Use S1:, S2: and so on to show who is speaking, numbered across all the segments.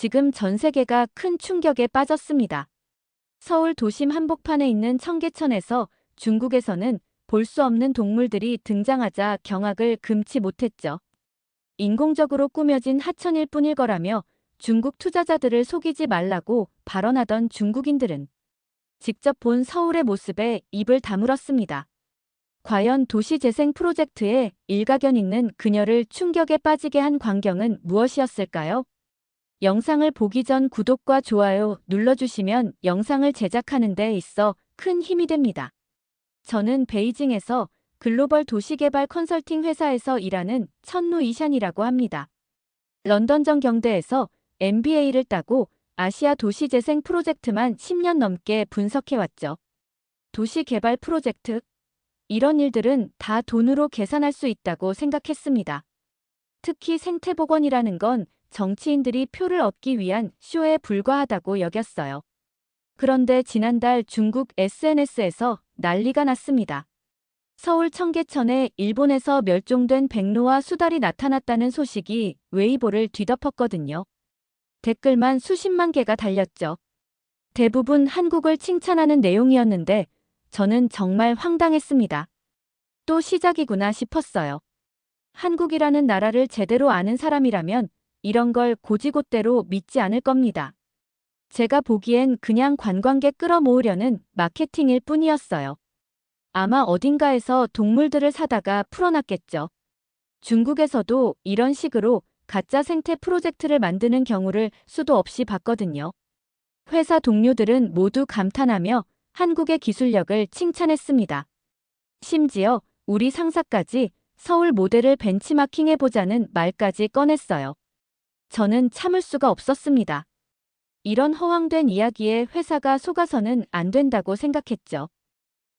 S1: 지금 전 세계가 큰 충격에 빠졌습니다. 서울 도심 한복판에 있는 청계천에서 중국에서는 볼 수 없는 동물들이 등장하자 경악을 금치 못했죠. 인공적으로 꾸며진 하천일 뿐일 거라며 중국 투자자들을 속이지 말라고 발언하던 중국인들은 직접 본 서울의 모습에 입을 다물었습니다. 과연 도시재생 프로젝트에 일가견 있는 그녀를 충격에 빠지게 한 광경은 무엇이었을까요? 영상을 보기 전 구독과 좋아요 눌러주시면 영상을 제작하는 데 있어 큰 힘이 됩니다. 저는 베이징에서 글로벌 도시개발 컨설팅 회사에서 일하는 천루 이샨이라고 합니다. 런던 전경대에서 MBA를 따고 아시아 도시재생 프로젝트만 10년 넘게 분석해왔죠. 도시개발 프로젝트. 이런 일들은 다 돈으로 계산할 수 있다고 생각했습니다. 특히 생태복원이라는 건 정치인들이 표를 얻기 위한 쇼에 불과하다고 여겼어요. 그런데 지난달 중국 SNS에서 난리가 났습니다. 서울 청계천에 일본에서 멸종된 백로와 수달이 나타났다는 소식이 웨이보를 뒤덮었거든요. 댓글만 수십만 개가 달렸죠. 대부분 한국을 칭찬하는 내용이었는데 저는 정말 황당했습니다. 또 시작이구나 싶었어요. 한국이라는 나라를 제대로 아는 사람이라면 이런 걸 고지곳대로 믿지 않을 겁니다. 제가 보기엔 그냥 관광객 끌어모으려는 마케팅일 뿐이었어요. 아마 어딘가에서 동물들을 사다가 풀어놨겠죠. 중국에서도 이런 식으로 가짜 생태 프로젝트를 만드는 경우를 수도 없이 봤거든요. 회사 동료들은 모두 감탄하며 한국의 기술력을 칭찬했습니다. 심지어 우리 상사까지 서울 모델을 벤치마킹해보자는 말까지 꺼냈어요. 저는 참을 수가 없었습니다. 이런 허황된 이야기에 회사가 속아서는 안 된다고 생각했죠.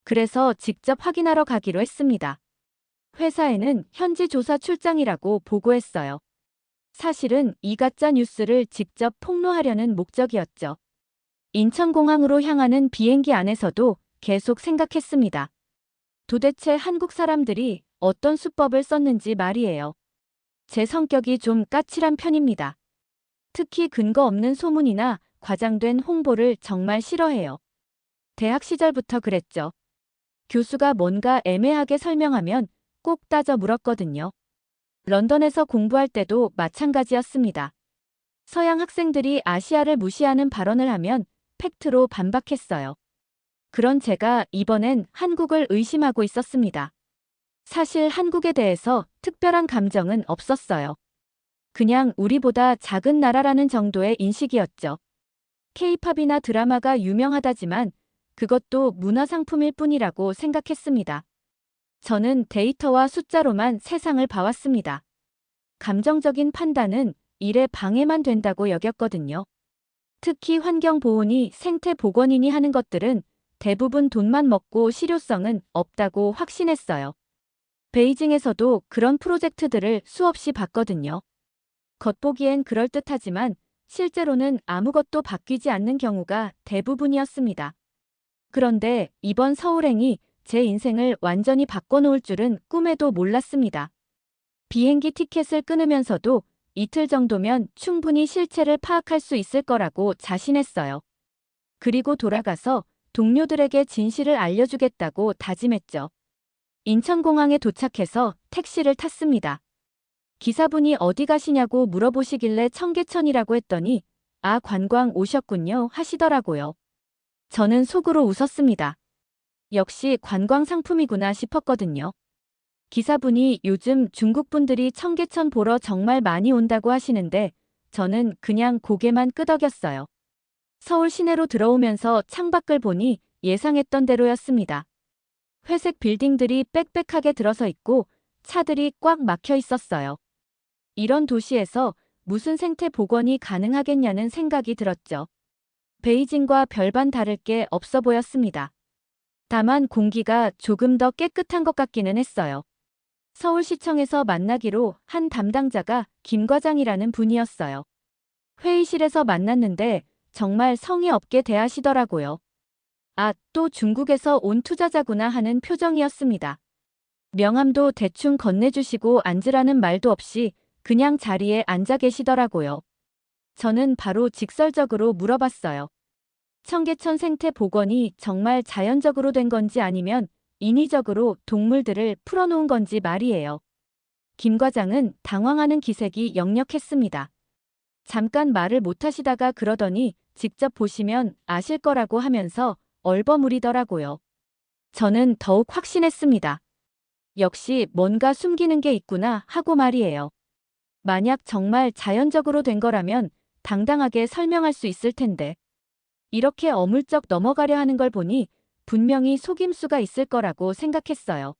S1: 그래서 직접 확인하러 가기로 했습니다. 회사에는 현지 조사 출장이라고 보고했어요. 사실은 이 가짜 뉴스를 직접 폭로하려는 목적이었죠. 인천공항으로 향하는 비행기 안에서도 계속 생각했습니다. 도대체 한국 사람들이 어떤 수법을 썼는지 말이에요. 제 성격이 좀 까칠한 편입니다. 특히 근거 없는 소문이나 과장된 홍보를 정말 싫어해요. 대학 시절부터 그랬죠. 교수가 뭔가 애매하게 설명하면 꼭 따져 물었거든요. 런던에서 공부할 때도 마찬가지였습니다. 서양 학생들이 아시아를 무시하는 발언을 하면 팩트로 반박했어요. 그런 제가 이번엔 한국을 의심하고 있었습니다. 사실 한국에 대해서 특별한 감정은 없었어요. 그냥 우리보다 작은 나라라는 정도의 인식이었죠. 케이팝이나 드라마가 유명하다지만 그것도 문화상품일 뿐이라고 생각했습니다. 저는 데이터와 숫자로만 세상을 봐왔습니다. 감정적인 판단은 일에 방해만 된다고 여겼거든요. 특히 환경보호니 생태복원이니 하는 것들은 대부분 돈만 먹고 실효성은 없다고 확신했어요. 베이징에서도 그런 프로젝트들을 수없이 봤거든요. 겉보기엔 그럴듯하지만 실제로는 아무것도 바뀌지 않는 경우가 대부분이었습니다. 그런데 이번 서울행이 제 인생을 완전히 바꿔놓을 줄은 꿈에도 몰랐습니다. 비행기 티켓을 끊으면서도 이틀 정도면 충분히 실체를 파악할 수 있을 거라고 자신했어요. 그리고 돌아가서 동료들에게 진실을 알려주겠다고 다짐했죠. 인천공항에 도착해서 택시를 탔습니다. 기사분이 어디 가시냐고 물어보시길래 청계천이라고 했더니 아 관광 오셨군요 하시더라고요. 저는 속으로 웃었습니다. 역시 관광 상품이구나 싶었거든요. 기사분이 요즘 중국 분들이 청계천 보러 정말 많이 온다고 하시는데 저는 그냥 고개만 끄덕였어요. 서울 시내로 들어오면서 창밖을 보니 예상했던 대로였습니다. 회색 빌딩들이 빽빽하게 들어서 있고 차들이 꽉 막혀 있었어요. 이런 도시에서 무슨 생태 복원이 가능하겠냐는 생각이 들었죠. 베이징과 별반 다를 게 없어 보였습니다. 다만 공기가 조금 더 깨끗한 것 같기는 했어요. 서울시청에서 만나기로 한 담당자가 김 과장이라는 분이었어요. 회의실에서 만났는데 정말 성의 없게 대하시더라고요. 아, 또 중국에서 온 투자자구나 하는 표정이었습니다. 명함도 대충 건네주시고 앉으라는 말도 없이 그냥 자리에 앉아 계시더라고요. 저는 바로 직설적으로 물어봤어요. 청계천 생태 복원이 정말 자연적으로 된 건지 아니면 인위적으로 동물들을 풀어놓은 건지 말이에요. 김 과장은 당황하는 기색이 역력했습니다. 잠깐 말을 못하시다가 그러더니 직접 보시면 아실 거라고 하면서 얼버무리더라고요. 저는 더욱 확신했습니다. 역시 뭔가 숨기는 게 있구나 하고 말이에요. 만약 정말 자연적으로 된 거라면 당당하게 설명할 수 있을 텐데. 이렇게 어물쩍 넘어가려 하는 걸 보니 분명히 속임수가 있을 거라고 생각했어요.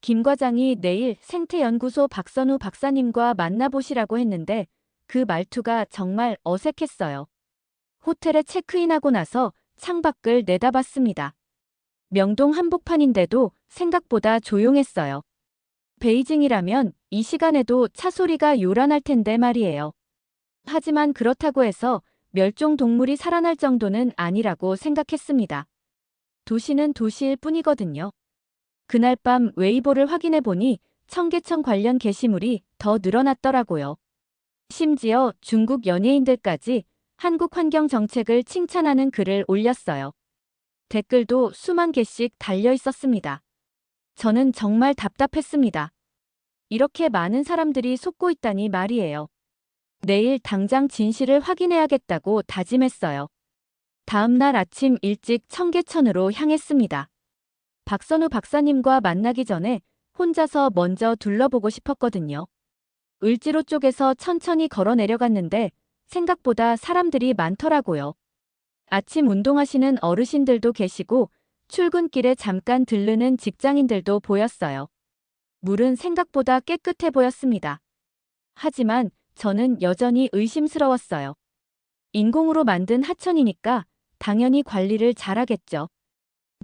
S1: 김 과장이 내일 생태연구소 박선우 박사님과 만나보시라고 했는데 그 말투가 정말 어색했어요. 호텔에 체크인하고 나서 창밖을 내다봤습니다. 명동 한복판인데도 생각보다 조용했어요. 베이징이라면 이 시간에도 차 소리가 요란할 텐데 말이에요. 하지만 그렇다고 해서 멸종 동물이 살아날 정도는 아니라고 생각했습니다. 도시는 도시일 뿐이거든요. 그날 밤 웨이보를 확인해 보니 청계천 관련 게시물이 더 늘어났더라고요. 심지어 중국 연예인들까지 한국 환경 정책을 칭찬하는 글을 올렸어요. 댓글도 수만 개씩 달려 있었습니다. 저는 정말 답답했습니다. 이렇게 많은 사람들이 속고 있다니 말이에요. 내일 당장 진실을 확인해야겠다고 다짐했어요. 다음 날 아침 일찍 청계천으로 향했습니다. 박선우 박사님과 만나기 전에 혼자서 먼저 둘러보고 싶었거든요. 을지로 쪽에서 천천히 걸어 내려갔는데 생각보다 사람들이 많더라고요. 아침 운동하시는 어르신들도 계시고 출근길에 잠깐 들르는 직장인들도 보였어요. 물은 생각보다 깨끗해 보였습니다. 하지만 저는 여전히 의심스러웠어요. 인공으로 만든 하천이니까 당연히 관리를 잘하겠죠.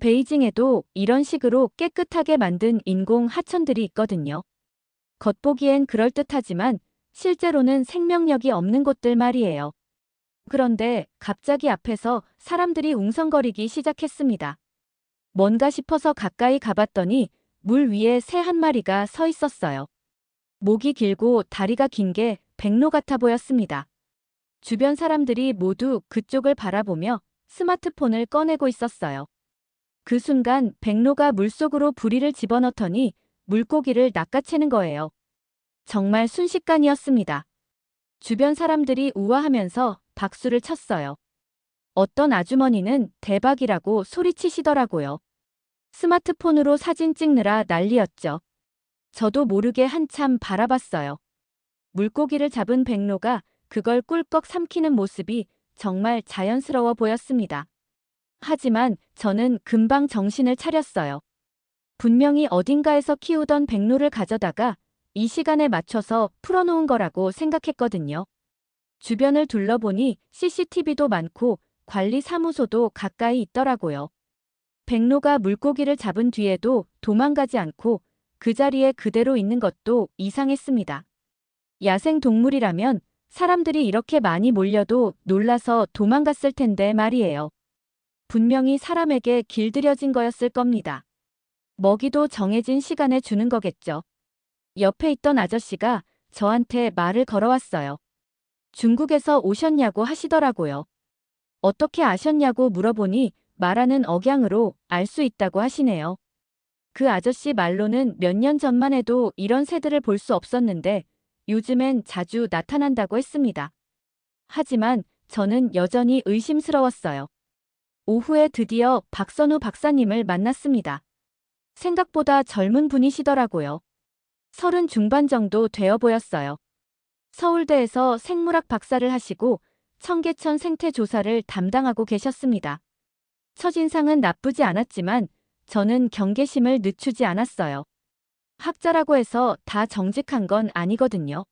S1: 베이징에도 이런 식으로 깨끗하게 만든 인공 하천들이 있거든요. 겉보기엔 그럴듯하지만 실제로는 생명력이 없는 곳들 말이에요. 그런데 갑자기 앞에서 사람들이 웅성거리기 시작했습니다. 뭔가 싶어서 가까이 가봤더니 물 위에 새 한 마리가 서 있었어요. 목이 길고 다리가 긴 게 백로 같아 보였습니다. 주변 사람들이 모두 그쪽을 바라보며 스마트폰을 꺼내고 있었어요. 그 순간 백로가 물속으로 부리를 집어넣더니 물고기를 낚아채는 거예요. 정말 순식간이었습니다. 주변 사람들이 우아하면서 박수를 쳤어요. 어떤 아주머니는 대박이라고 소리치시더라고요. 스마트폰으로 사진 찍느라 난리였죠. 저도 모르게 한참 바라봤어요. 물고기를 잡은 백로가 그걸 꿀꺽 삼키는 모습이 정말 자연스러워 보였습니다. 하지만 저는 금방 정신을 차렸어요. 분명히 어딘가에서 키우던 백로를 가져다가 이 시간에 맞춰서 풀어놓은 거라고 생각했거든요. 주변을 둘러보니 CCTV도 많고 관리 사무소도 가까이 있더라고요. 백로가 물고기를 잡은 뒤에도 도망가지 않고 그 자리에 그대로 있는 것도 이상했습니다. 야생 동물이라면 사람들이 이렇게 많이 몰려도 놀라서 도망갔을 텐데 말이에요. 분명히 사람에게 길들여진 거였을 겁니다. 먹이도 정해진 시간에 주는 거겠죠. 옆에 있던 아저씨가 저한테 말을 걸어왔어요. 중국에서 오셨냐고 하시더라고요. 어떻게 아셨냐고 물어보니 말하는 억양으로 알 수 있다고 하시네요. 그 아저씨 말로는 몇 년 전만 해도 이런 새들을 볼 수 없었는데 요즘엔 자주 나타난다고 했습니다. 하지만 저는 여전히 의심스러웠어요. 오후에 드디어 박선우 박사님을 만났습니다. 생각보다 젊은 분이시더라고요. 서른 중반 정도 되어 보였어요. 서울대에서 생물학 박사를 하시고 청계천 생태 조사를 담당하고 계셨습니다. 첫인상은 나쁘지 않았지만 저는 경계심을 늦추지 않았어요. 학자라고 해서 다 정직한 건 아니거든요.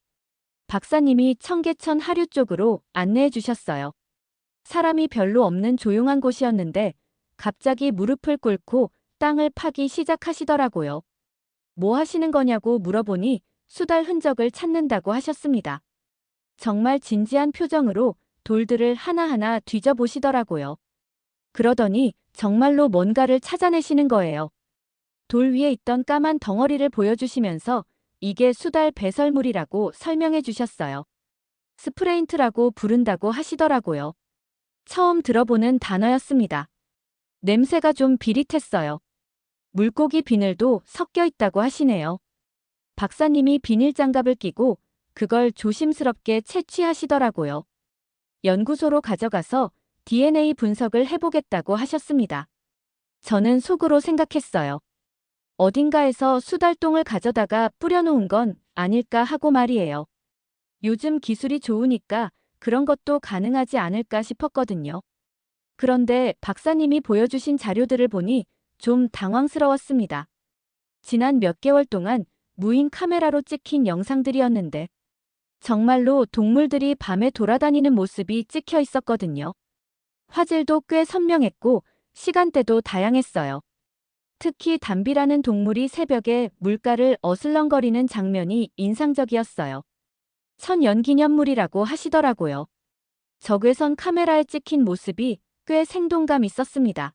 S1: 박사님이 청계천 하류 쪽으로 안내해 주셨어요. 사람이 별로 없는 조용한 곳이었는데 갑자기 무릎을 꿇고 땅을 파기 시작하시더라고요. 뭐 하시는 거냐고 물어보니 수달 흔적을 찾는다고 하셨습니다. 정말 진지한 표정으로 돌들을 하나하나 뒤져보시더라고요. 그러더니 정말로 뭔가를 찾아내시는 거예요. 돌 위에 있던 까만 덩어리를 보여주시면서 이게 수달 배설물이라고 설명해 주셨어요. 스프레인트라고 부른다고 하시더라고요. 처음 들어보는 단어였습니다. 냄새가 좀 비릿했어요. 물고기 비늘도 섞여 있다고 하시네요. 박사님이 비닐 장갑을 끼고 그걸 조심스럽게 채취하시더라고요. 연구소로 가져가서 DNA 분석을 해보겠다고 하셨습니다. 저는 속으로 생각했어요. 어딘가에서 수달동을 가져다가 뿌려놓은 건 아닐까 하고 말이에요. 요즘 기술이 좋으니까 그런 것도 가능하지 않을까 싶었거든요. 그런데 박사님이 보여주신 자료들을 보니 좀 당황스러웠습니다. 지난 몇 개월 동안 무인 카메라로 찍힌 영상들이었는데 정말로 동물들이 밤에 돌아다니는 모습이 찍혀 있었거든요. 화질도 꽤 선명했고 시간대도 다양했어요. 특히 담비라는 동물이 새벽에 물가를 어슬렁거리는 장면이 인상적이었어요. 천연기념물이라고 하시더라고요. 적외선 카메라에 찍힌 모습이 꽤 생동감 있었습니다.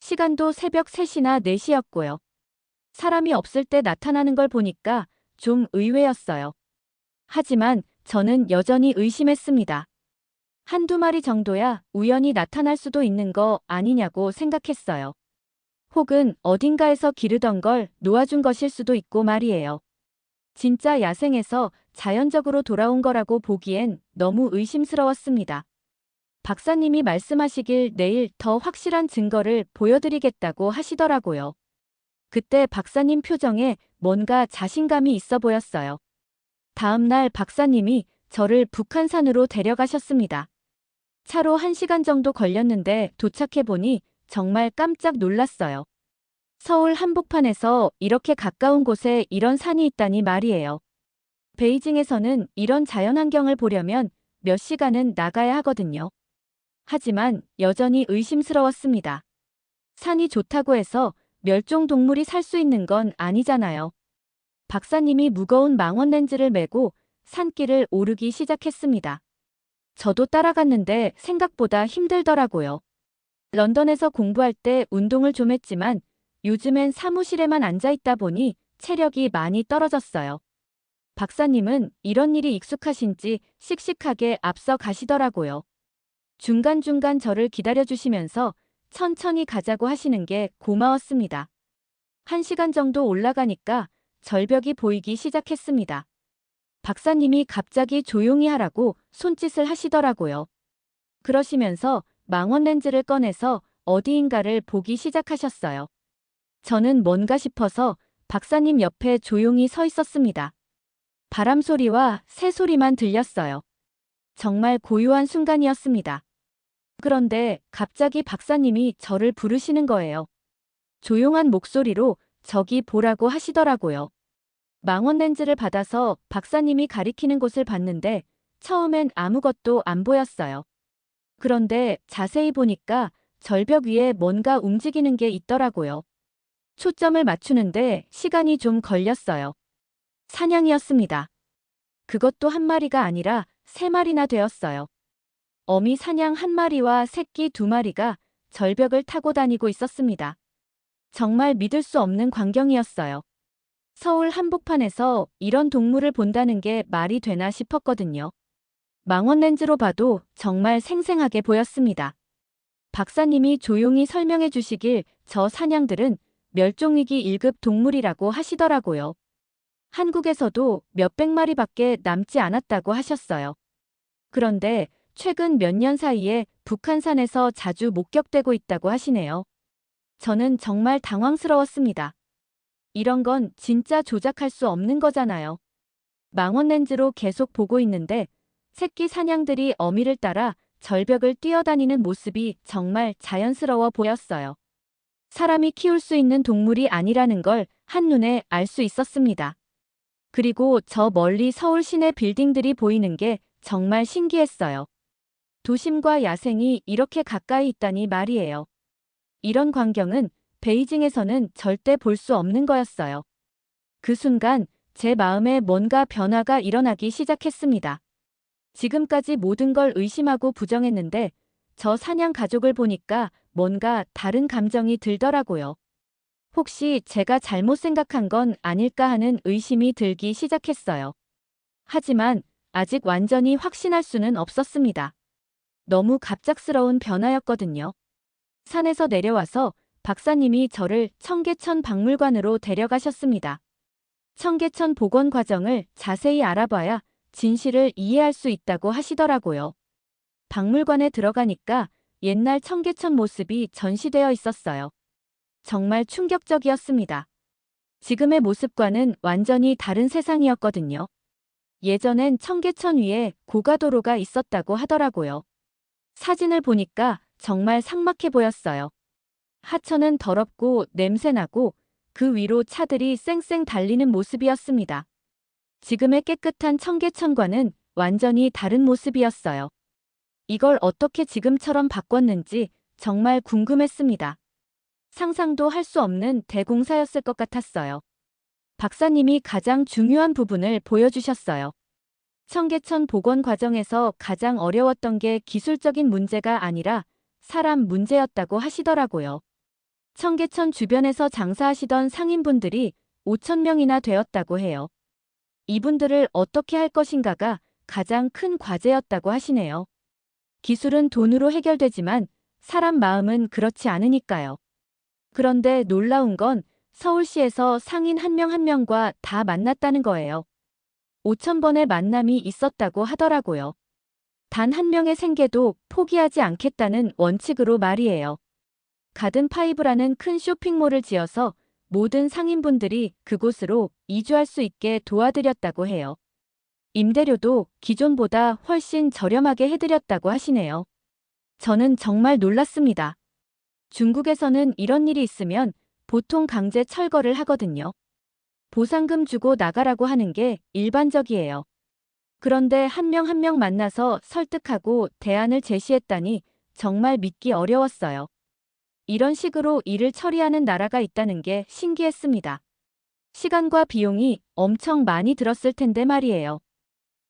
S1: 시간도 새벽 3시나 4시였고요. 사람이 없을 때 나타나는 걸 보니까 좀 의외였어요. 하지만 저는 여전히 의심했습니다. 한두 마리 정도야 우연히 나타날 수도 있는 거 아니냐고 생각했어요. 혹은 어딘가에서 기르던 걸 놓아준 것일 수도 있고 말이에요. 진짜 야생에서 자연적으로 돌아온 거라고 보기엔 너무 의심스러웠습니다. 박사님이 말씀하시길 내일 더 확실한 증거를 보여드리겠다고 하시더라고요. 그때 박사님 표정에 뭔가 자신감이 있어 보였어요. 다음 날 박사님이 저를 북한산으로 데려가셨습니다. 차로 1시간 정도 걸렸는데 도착해보니 정말 깜짝 놀랐어요. 서울 한복판에서 이렇게 가까운 곳에 이런 산이 있다니 말이에요. 베이징에서는 이런 자연환경을 보려면 몇 시간은 나가야 하거든요. 하지만 여전히 의심스러웠습니다. 산이 좋다고 해서 멸종 동물이 살 수 있는 건 아니잖아요. 박사님이 무거운 망원 렌즈를 메고 산길을 오르기 시작했습니다. 저도 따라갔는데 생각보다 힘들더라고요. 런던에서 공부할 때 운동을 좀 했지만 요즘엔 사무실에만 앉아 있다 보니 체력이 많이 떨어졌어요. 박사님은 이런 일이 익숙하신지 씩씩하게 앞서 가시더라고요. 중간중간 저를 기다려주시면서 천천히 가자고 하시는 게 고마웠습니다. 한 시간 정도 올라가니까 절벽이 보이기 시작했습니다. 박사님이 갑자기 조용히 하라고 손짓을 하시더라고요. 그러시면서 망원 렌즈를 꺼내서 어디인가를 보기 시작하셨어요. 저는 뭔가 싶어서 박사님 옆에 조용히 서 있었습니다. 바람 소리와 새 소리만 들렸어요. 정말 고요한 순간이었습니다. 그런데 갑자기 박사님이 저를 부르시는 거예요. 조용한 목소리로 저기 보라고 하시더라고요. 망원 렌즈를 받아서 박사님이 가리키는 곳을 봤는데 처음엔 아무것도 안 보였어요. 그런데 자세히 보니까 절벽 위에 뭔가 움직이는 게 있더라고요. 초점을 맞추는데 시간이 좀 걸렸어요. 사냥이었습니다. 그것도 한 마리가 아니라 세 마리나 되었어요. 어미 사냥 한 마리와 새끼 두 마리가 절벽을 타고 다니고 있었습니다. 정말 믿을 수 없는 광경이었어요. 서울 한복판에서 이런 동물을 본다는 게 말이 되나 싶었거든요. 망원 렌즈로 봐도 정말 생생하게 보였습니다. 박사님이 조용히 설명해 주시길 저 사냥들은 멸종위기 1급 동물이라고 하시더라고요. 한국에서도 몇백 마리밖에 남지 않았다고 하셨어요. 그런데 최근 몇 년 사이에 북한산에서 자주 목격되고 있다고 하시네요. 저는 정말 당황스러웠습니다. 이런 건 진짜 조작할 수 없는 거잖아요. 망원 렌즈로 계속 보고 있는데 새끼 사냥들이 어미를 따라 절벽을 뛰어다니는 모습이 정말 자연스러워 보였어요. 사람이 키울 수 있는 동물이 아니라는 걸 한눈에 알 수 있었습니다. 그리고 저 멀리 서울 시내 빌딩들이 보이는 게 정말 신기했어요. 도심과 야생이 이렇게 가까이 있다니 말이에요. 이런 광경은 베이징에서는 절대 볼 수 없는 거였어요. 그 순간 제 마음에 뭔가 변화가 일어나기 시작했습니다. 지금까지 모든 걸 의심하고 부정했는데 저 사냥 가족을 보니까 뭔가 다른 감정이 들더라고요. 혹시 제가 잘못 생각한 건 아닐까 하는 의심이 들기 시작했어요. 하지만 아직 완전히 확신할 수는 없었습니다. 너무 갑작스러운 변화였거든요. 산에서 내려와서 박사님이 저를 청계천 박물관으로 데려가셨습니다. 청계천 복원 과정을 자세히 알아봐야 진실을 이해할 수 있다고 하시더라고요. 박물관에 들어가니까 옛날 청계천 모습이 전시되어 있었어요. 정말 충격적이었습니다. 지금의 모습과는 완전히 다른 세상이었거든요. 예전엔 청계천 위에 고가도로가 있었다고 하더라고요. 사진을 보니까 정말 삭막해 보였어요. 하천은 더럽고 냄새나고 그 위로 차들이 쌩쌩 달리는 모습이었습니다. 지금의 깨끗한 청계천과는 완전히 다른 모습이었어요. 이걸 어떻게 지금처럼 바꿨는지 정말 궁금했습니다. 상상도 할 수 없는 대공사였을 것 같았어요. 박사님이 가장 중요한 부분을 보여주셨어요. 청계천 복원 과정에서 가장 어려웠던 게 기술적인 문제가 아니라 사람 문제였다고 하시더라고요. 청계천 주변에서 장사하시던 상인분들이 5천 명이나 되었다고 해요. 이분들을 어떻게 할 것인가가 가장 큰 과제였다고 하시네요. 기술은 돈으로 해결되지만 사람 마음은 그렇지 않으니까요. 그런데 놀라운 건 서울시에서 상인 한 명 한 명과 다 만났다는 거예요. 5천 번의 만남이 있었다고 하더라고요. 단 한 명의 생계도 포기하지 않겠다는 원칙으로 말이에요. 가든 파이브라는 큰 쇼핑몰을 지어서 모든 상인분들이 그곳으로 이주할 수 있게 도와드렸다고 해요. 임대료도 기존보다 훨씬 저렴하게 해드렸다고 하시네요. 저는 정말 놀랐습니다. 중국에서는 이런 일이 있으면 보통 강제 철거를 하거든요. 보상금 주고 나가라고 하는 게 일반적이에요. 그런데 한명 한 명 만나서 설득하고 대안을 제시했다니 정말 믿기 어려웠어요. 이런 식으로 일을 처리하는 나라가 있다는 게 신기했습니다. 시간과 비용이 엄청 많이 들었을 텐데 말이에요.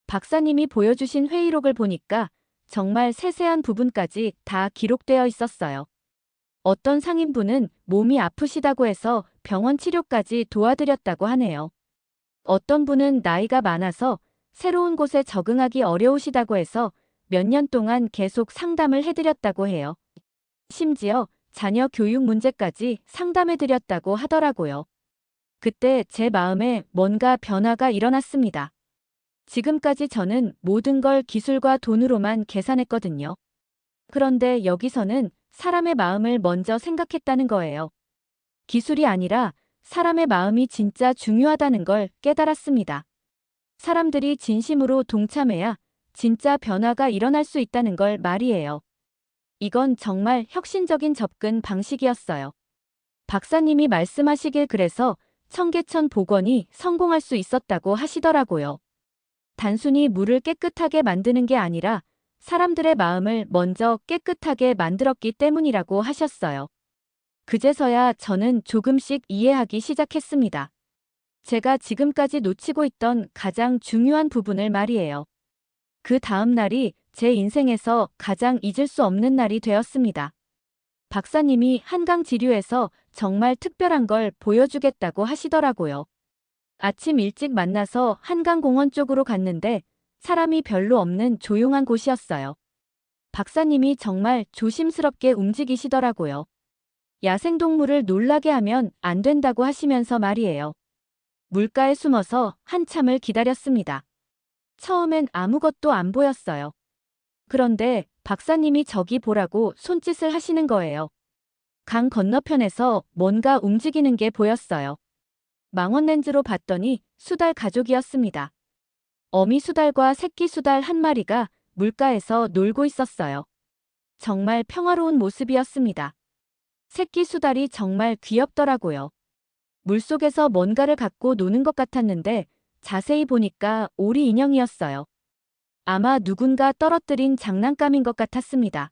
S1: 박사님이 보여주신 회의록을 보니까 정말 세세한 부분까지 다 기록되어 있었어요. 어떤 상인분은 몸이 아프시다고 해서 병원 치료까지 도와드렸다고 하네요. 어떤 분은 나이가 많아서 새로운 곳에 적응하기 어려우시다고 해서 몇 년 동안 계속 상담을 해드렸다고 해요. 심지어 자녀 교육 문제까지 상담해드렸다고 하더라고요. 그때 제 마음에 뭔가 변화가 일어났습니다. 지금까지 저는 모든 걸 기술과 돈으로만 계산했거든요. 그런데 여기서는 사람의 마음을 먼저 생각했다는 거예요. 기술이 아니라 사람의 마음이 진짜 중요하다는 걸 깨달았습니다. 사람들이 진심으로 동참해야 진짜 변화가 일어날 수 있다는 걸 말이에요. 이건 정말 혁신적인 접근 방식이었어요. 박사님이 말씀하시길 그래서 청계천 복원이 성공할 수 있었다고 하시더라고요. 단순히 물을 깨끗하게 만드는 게 아니라 사람들의 마음을 먼저 깨끗하게 만들었기 때문이라고 하셨어요. 그제서야 저는 조금씩 이해하기 시작했습니다. 제가 지금까지 놓치고 있던 가장 중요한 부분을 말이에요. 그 다음 날이 제 인생에서 가장 잊을 수 없는 날이 되었습니다. 박사님이 한강 지류에서 정말 특별한 걸 보여주겠다고 하시더라고요. 아침 일찍 만나서 한강공원 쪽으로 갔는데 사람이 별로 없는 조용한 곳이었어요. 박사님이 정말 조심스럽게 움직이시더라고요. 야생동물을 놀라게 하면 안 된다고 하시면서 말이에요. 물가에 숨어서 한참을 기다렸습니다. 처음엔 아무것도 안 보였어요. 그런데 박사님이 저기 보라고 손짓을 하시는 거예요. 강 건너편에서 뭔가 움직이는 게 보였어요. 망원 렌즈로 봤더니 수달 가족이었습니다. 어미 수달과 새끼 수달 한 마리가 물가에서 놀고 있었어요. 정말 평화로운 모습이었습니다. 새끼 수달이 정말 귀엽더라고요. 물속에서 뭔가를 갖고 노는 것 같았는데 자세히 보니까 오리 인형이었어요. 아마 누군가 떨어뜨린 장난감인 것 같았습니다.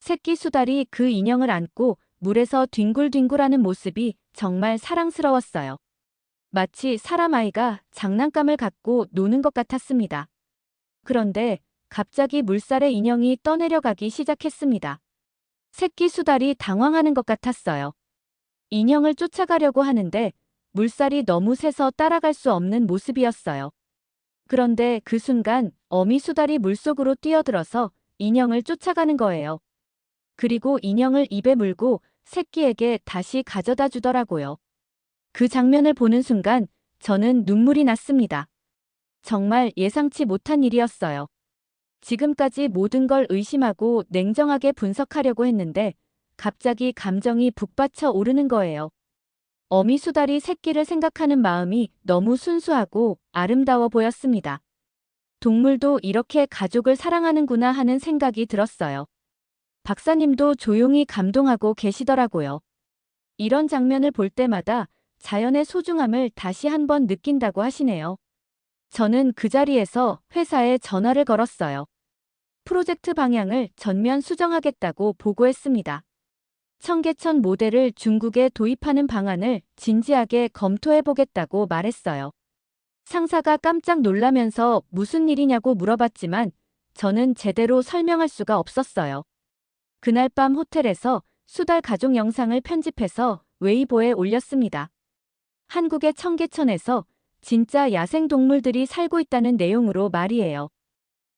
S1: 새끼 수달이 그 인형을 안고 물에서 뒹굴뒹굴하는 모습이 정말 사랑스러웠어요. 마치 사람 아이가 장난감을 갖고 노는 것 같았습니다. 그런데 갑자기 물살의 인형이 떠내려가기 시작했습니다. 새끼 수달이 당황하는 것 같았어요. 인형을 쫓아가려고 하는데 물살이 너무 세서 따라갈 수 없는 모습이었어요. 그런데 그 순간 어미 수달이 물속으로 뛰어들어서 인형을 쫓아가는 거예요. 그리고 인형을 입에 물고 새끼에게 다시 가져다 주더라고요. 그 장면을 보는 순간 저는 눈물이 났습니다. 정말 예상치 못한 일이었어요. 지금까지 모든 걸 의심하고 냉정하게 분석하려고 했는데 갑자기 감정이 북받쳐 오르는 거예요. 어미 수달이 새끼를 생각하는 마음이 너무 순수하고 아름다워 보였습니다. 동물도 이렇게 가족을 사랑하는구나 하는 생각이 들었어요. 박사님도 조용히 감동하고 계시더라고요. 이런 장면을 볼 때마다 자연의 소중함을 다시 한번 느낀다고 하시네요. 저는 그 자리에서 회사에 전화를 걸었어요. 프로젝트 방향을 전면 수정하겠다고 보고했습니다. 청계천 모델을 중국에 도입하는 방안을 진지하게 검토해 보겠다고 말했어요. 상사가 깜짝 놀라면서 무슨 일이냐고 물어봤지만 저는 제대로 설명할 수가 없었어요. 그날 밤 호텔에서 수달 가족 영상을 편집해서 웨이보에 올렸습니다. 한국의 청계천에서 진짜 야생 동물들이 살고 있다는 내용으로 말이에요.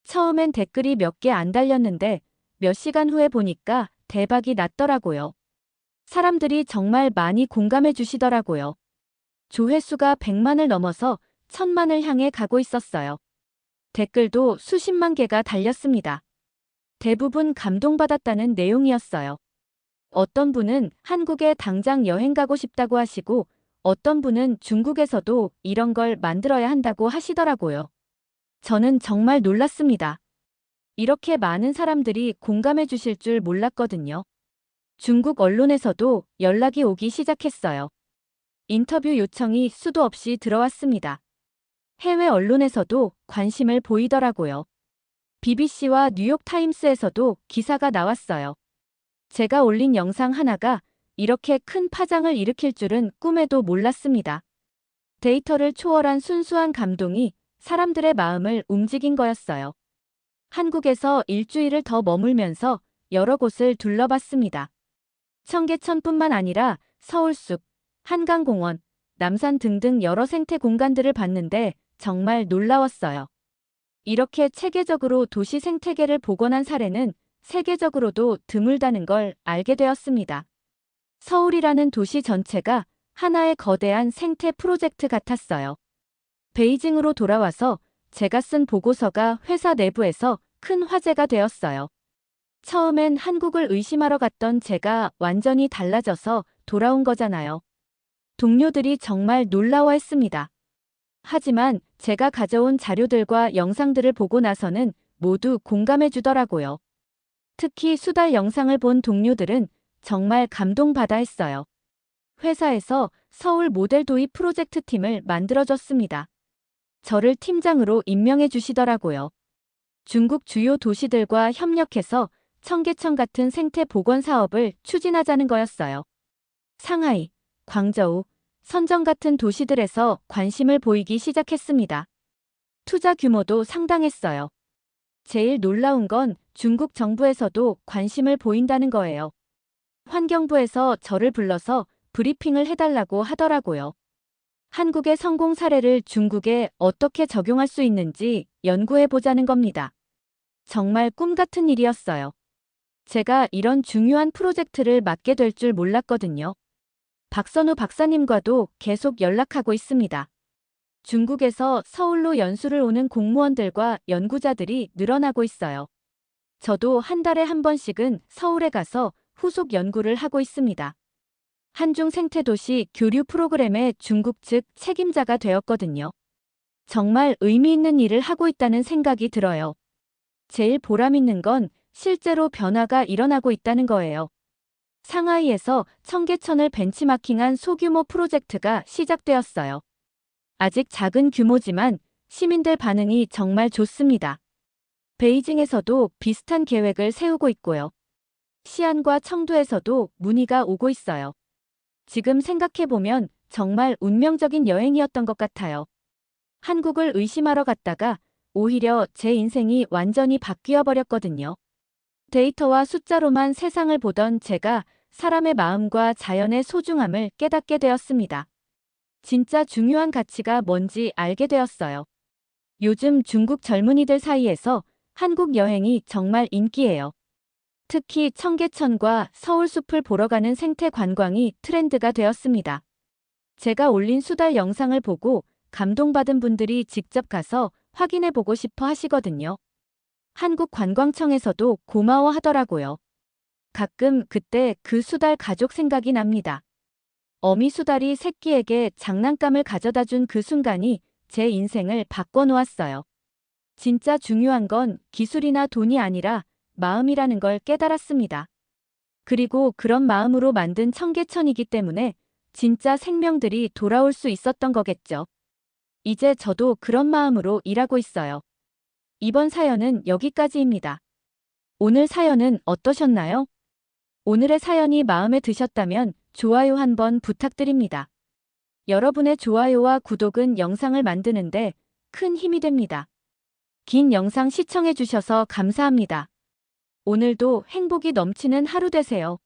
S1: 처음엔 댓글이 몇 개 안 달렸는데 몇 시간 후에 보니까 대박이 났더라고요. 사람들이 정말 많이 공감해 주시더라고요. 조회수가 100만을 넘어서 1000만을 향해 가고 있었어요. 댓글도 수십만 개가 달렸습니다. 대부분 감동받았다는 내용이었어요. 어떤 분은 한국에 당장 여행 가고 싶다고 하시고 어떤 분은 중국에서도 이런 걸 만들어야 한다고 하시더라고요. 저는 정말 놀랐습니다. 이렇게 많은 사람들이 공감해 주실 줄 몰랐거든요. 중국 언론에서도 연락이 오기 시작했어요. 인터뷰 요청이 수도 없이 들어왔습니다. 해외 언론에서도 관심을 보이더라고요. BBC와 뉴욕타임스에서도 기사가 나왔어요. 제가 올린 영상 하나가 이렇게 큰 파장을 일으킬 줄은 꿈에도 몰랐습니다. 데이터를 초월한 순수한 감동이 사람들의 마음을 움직인 거였어요. 한국에서 일주일을 더 머물면서 여러 곳을 둘러봤습니다. 청계천뿐만 아니라 서울숲, 한강공원, 남산 등등 여러 생태 공간들을 봤는데 정말 놀라웠어요. 이렇게 체계적으로 도시 생태계를 복원한 사례는 세계적으로도 드물다는 걸 알게 되었습니다. 서울이라는 도시 전체가 하나의 거대한 생태 프로젝트 같았어요. 베이징으로 돌아와서 제가 쓴 보고서가 회사 내부에서 큰 화제가 되었어요. 처음엔 한국을 의심하러 갔던 제가 완전히 달라져서 돌아온 거잖아요. 동료들이 정말 놀라워했습니다. 하지만 제가 가져온 자료들과 영상들을 보고 나서는 모두 공감해 주더라고요. 특히 수달 영상을 본 동료들은 정말 감동받아 했어요. 회사에서 서울 모델 도입 프로젝트 팀을 만들어줬습니다. 저를 팀장으로 임명해 주시더라고요. 중국 주요 도시들과 협력해서 청계천 같은 생태 복원 사업을 추진하자는 거였어요. 상하이, 광저우, 선정 같은 도시들에서 관심을 보이기 시작했습니다. 투자 규모도 상당했어요. 제일 놀라운 건 중국 정부에서도 관심을 보인다는 거예요. 환경부에서 저를 불러서 브리핑을 해달라고 하더라고요. 한국의 성공 사례를 중국에 어떻게 적용할 수 있는지 연구해 보자는 겁니다. 정말 꿈 같은 일이었어요. 제가 이런 중요한 프로젝트를 맡게 될 줄 몰랐거든요. 박선우 박사님과도 계속 연락하고 있습니다. 중국에서 서울로 연수를 오는 공무원들과 연구자들이 늘어나고 있어요. 저도 한 달에 한 번씩은 서울에 가서 후속 연구를 하고 있습니다. 한중 생태도시 교류 프로그램의 중국 측 책임자가 되었거든요. 정말 의미 있는 일을 하고 있다는 생각이 들어요. 제일 보람 있는 건 실제로 변화가 일어나고 있다는 거예요. 상하이에서 청계천을 벤치마킹한 소규모 프로젝트가 시작되었어요. 아직 작은 규모지만 시민들 반응이 정말 좋습니다. 베이징에서도 비슷한 계획을 세우고 있고요. 시안과 청두에서도 문의가 오고 있어요. 지금 생각해보면 정말 운명적인 여행이었던 것 같아요. 한국을 의심하러 갔다가 오히려 제 인생이 완전히 바뀌어 버렸거든요. 데이터와 숫자로만 세상을 보던 제가 사람의 마음과 자연의 소중함을 깨닫게 되었습니다. 진짜 중요한 가치가 뭔지 알게 되었어요. 요즘 중국 젊은이들 사이에서 한국 여행이 정말 인기예요. 특히 청계천과 서울숲을 보러 가는 생태 관광이 트렌드가 되었습니다. 제가 올린 수달 영상을 보고 감동받은 분들이 직접 가서 확인해 보고 싶어 하시거든요. 한국관광청에서도 고마워 하더라고요. 가끔 그때 그 수달 가족 생각이 납니다. 어미 수달이 새끼에게 장난감을 가져다 준 그 순간이 제 인생을 바꿔놓았어요. 진짜 중요한 건 기술이나 돈이 아니라 마음이라는 걸 깨달았습니다. 그리고 그런 마음으로 만든 청계천이기 때문에 진짜 생명들이 돌아올 수 있었던 거겠죠. 이제 저도 그런 마음으로 일하고 있어요. 이번 사연은 여기까지입니다. 오늘 사연은 어떠셨나요? 오늘의 사연이 마음에 드셨다면 좋아요 한번 부탁드립니다. 여러분의 좋아요와 구독은 영상을 만드는데 큰 힘이 됩니다. 긴 영상 시청해주셔서 감사합니다. 오늘도 행복이 넘치는 하루 되세요.